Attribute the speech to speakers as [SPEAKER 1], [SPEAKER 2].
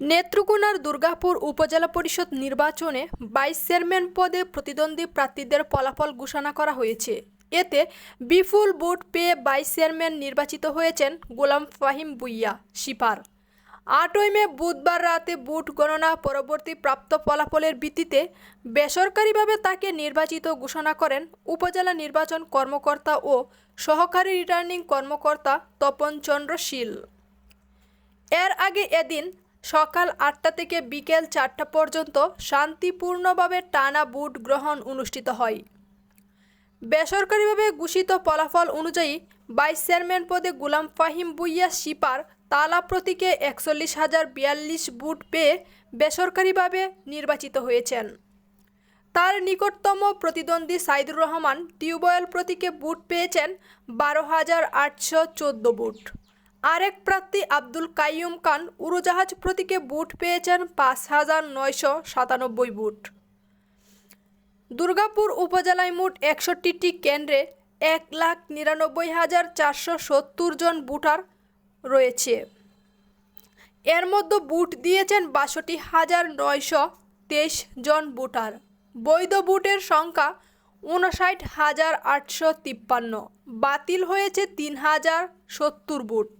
[SPEAKER 1] নেত্রকোনার দুর্গাপুর উপজেলা পরিষদ নির্বাচনে বাইশ চেয়ারম্যান পদে প্রতিদ্বন্দ্বী প্রার্থীদের ফলাফল ঘোষণা করা হয়েছে। এতে বিপুল ভোট পেয়ে বাইশ চেয়ারম্যান নির্বাচিত হয়েছেন গোলাম ফাহিম বুইয়া সিপার আটই মে বুধবার রাতে বুট গণনা পরবর্তী প্রাপ্ত ফলাফলের ভিত্তিতে বেসরকারিভাবে তাকে নির্বাচিত ঘোষণা করেন উপজেলা নির্বাচন কর্মকর্তা ও সহকারী রিটার্নিং কর্মকর্তা তপন চন্দ্র শীল। এর আগে এদিন সকাল আটটা থেকে বিকেল চারটা পর্যন্ত শান্তিপূর্ণভাবে টানা বুট গ্রহণ অনুষ্ঠিত হয়। বেসরকারিভাবে ঘোষিত ফলাফল অনুযায়ী বাইশ চেয়ারম্যান পদে গুলাম ফাহিম বুইয়া সিপার তালা প্রতীকে একচল্লিশ হাজার বিয়াল্লিশ বুট পেয়ে বেসরকারিভাবে নির্বাচিত হয়েছেন। তার নিকটতম প্রতিদ্বন্দ্বী সাইদুর রহমান টিউবওয়েল প্রতীকে বুট পেয়েছেন বারো হাজার আটশো চোদ্দ বুট। আরেক প্রার্থী আব্দুল কাইয়ুম খান উড়োজাহাজ প্রতীকে বুট পেয়েছেন পাঁচ হাজার নয়শো সাতানব্বই বুট। দুর্গাপুর উপজেলায় মোট একষট্টিটি কেন্দ্রে এক লাখ নিরানব্বই হাজার চারশো সত্তর জন বুটার রয়েছে। এর মধ্যে বুট দিয়েছেন বাষট্টি হাজার নয়শো তেইশ জন বুটার। বৈধ বুটের সংখ্যা উনষাট হাজার আটশো তিপ্পান্ন। বাতিল হয়েছে তিন হাজার সত্তর বুট